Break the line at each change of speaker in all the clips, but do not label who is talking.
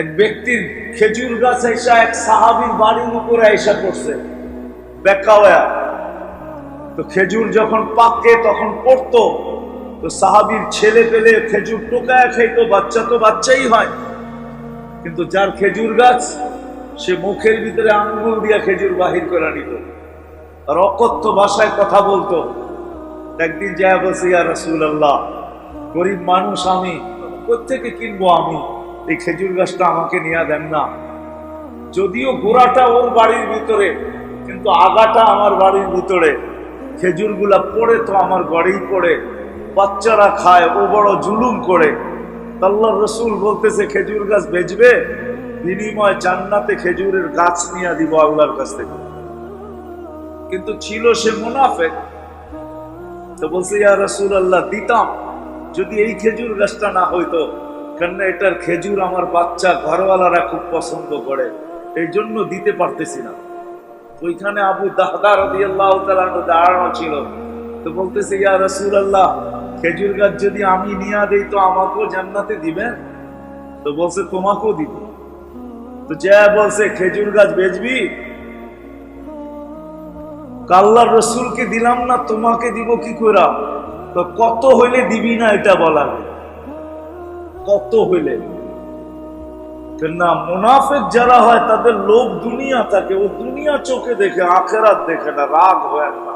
এক ব্যক্তির খেজুর গাছ এসা এক সাহাবির বাড়ির উপরে আইসা করছে বেকাওয়া তো খেজুর যখন পাকে, তখন পড়তো। তো সাহাবির ছেলে পেলে খেজুর টোকায় খাইতো, বাচ্চা তো বাচ্চাই হয়। কিন্তু যার খেজুর গাছ, সে মুখের ভিতরে আঙ্গুল দিয়া খেজুর বাহির করে নিত। আর অকথ্য ভাষায় কথা বলতো। একদিন যায় বলছে, ইয়া রসুল আল্লাহ গরিব মানুষ আমি কোথেকে কিনবো আমি? এই খেজুর গাছটা আমাকে নিয়ে দেন না। যদিও গোড়াটা ওর বাড়ির ভিতরে, কিন্তু আগাটা আমার বাড়ির ভিতরে। খেজুরগুলা পড়ে তো আমার বাড়িই পড়ে। বাচ্চারা খায়, ও বড় জুলুম করে। আল্লাহ রসুল বলতেছে, খেজুর গাছ বেচবে? বিনিময় জান্নাতে খেজুরের গাছ নিয়ে দিব আল্লাহর কাছ থেকে। কিন্তু ছিল সে মুনাফেক। তো বলছে, ইয়া রসুল আল্লাহ দিতাম। যদি এই খেজুর গাছটা না হইতো কেন এটার খেজুর আমার বাচ্চা ঘরওয়ালারা খুব পছন্দ করে, এই জন্য দিতে পারতেছি না। ওইখানে আবু দাহদা রদি আল্লাহ দাঁড়ানো ছিল। তো বলতেছে, ইয়া রসুল আল্লাহ খেজুর গাছ যদি আমি নিয়ে দেই তো আমাকেও জান্নাতে দিবেন? তো বলছে, তোমাকেও দিব। তো যা বলছে, খেজুর গাছ বেচবি? কাল্লার রসুলকে দিলাম না, তোমাকে দিব কি করা তো কত হইলে দিবি না এটা বলার? কত হইলে? মুনাফেক যারা হয়, তাদের লোভ দুনিয়া থাকে, ও দুনিয়া চোখে দেখে, আখেরাত দেখে না, রাগ হয় না।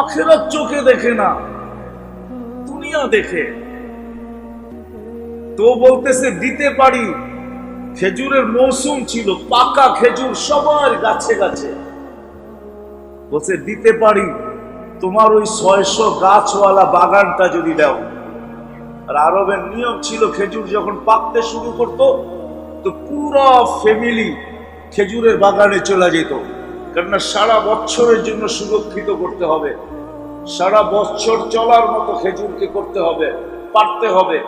আখেরাত চোখে দেখে না, দুনিয়া দেখে। তো বলতেছে, দিতে পারি, খেজুরের মৌসুম ছিল, পাকা খেজুর সবার গাছে গাছে। বলছে, দিতে পারি, তোমার ওই ছয়শো গাছওয়ালা বাগানটা যদি দাও। আর আরবের নিয়ম ছিল খেজুর যখন পাকতে শুরু করত, তো পুরো ফ্যামিলি খেজুরের বাগানে চলে যেত। কেননা সারা বছরের জন্য সুরক্ষিত করতে হবে। সারা বছর চলার মতো খেজুরকে করতে হবে, পারতে হবে।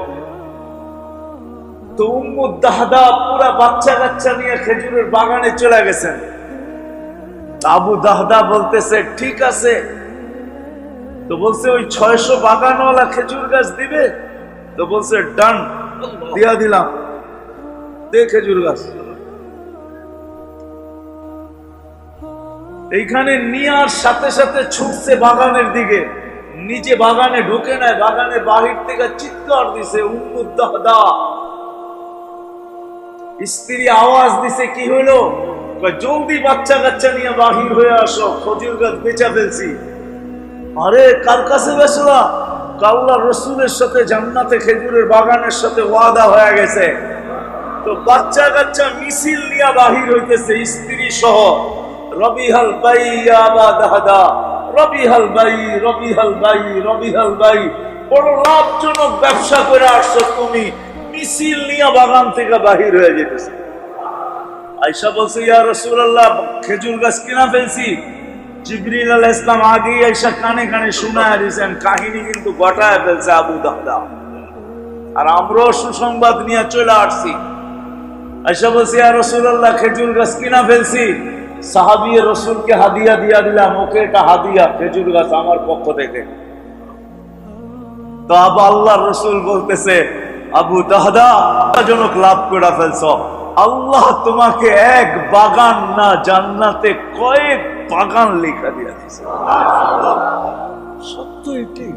তো উম্মুদ দাহদা পুরা বাচ্চা কাচ্চা নিয়ে খেজুরের বাগানে চলে গেছেন। আবু দাহদা বলতেছে, ঠিক আছে। তো বলছে, ওই ছয়শো বাগানওয়ালা খেজুর গাছ দিবে? তো বলছে ডান দিয়া দিলাম। দে খেজুর গাছ। এইখানে নিয়ার সাথে সাথে ছুটছে বাগানের দিকে। নিচে বাগানে ঢুকে নেয় বাগানের বাহির থেকে চিৎকার দিছে স্ত্রী আওয়াজ দিছে, কি হলো জলদি বাচ্চা কাচ্চা নিয়ে বাহির হয়ে আসো, খজুর গাছ বেচা ফেলছি। আরে, কার কাছে বেসলা কাল্লা রসুলের সাথে জান্নাতে খেজুরের বাগানের সাথে ওয়াদা হয়ে গেছে। তো বাচ্চা কাচ্চা মিছিল নিয়ে বাহির হইতেছে স্ত্রী সহ। রবিহাল বাই আবা দাহাদা, রবিহাল বাই রবিহাল বাই রবিহাল বাই। বড় লাভজনক ব্যবসা করে আসছো তুমি। মিছিল নিয়ে বাগান থেকে বাহির হয়ে যেতেছে। আয়সা বলছে, ইয়া রসুল্লাহ খেজুর গাছ কিনা ফেলছি। জিবরিল আল ইসলাম আগেই আয়সা কানে কানে শোনায় দিয়েছেন, কাহিনী কিন্তু ঘটায় ফেলছে আবু দাহদা আর আমরাও সুসংবাদ নিয়ে চলে আসছি। আয়সা বলছে, ইয়া রসুল্লাহ খেজুর গাছ কিনা ফেলছি? সাহাবিয়ে রসুলকে হাদিয়া দিয়া দিলাম, ওকে, এটা হাদিয়া, খেজুর গাছ আমার পক্ষ থেকে। তো আবু আল্লাহ রসুল বলতেছে, আবু দাহদা জনক লাভ করে ফেলছ। আল্লাহ তোমাকে এক বাগান না জান্নাতে কয়েক বাগান লেখা দিয়া দিছে। সত্য এটাই।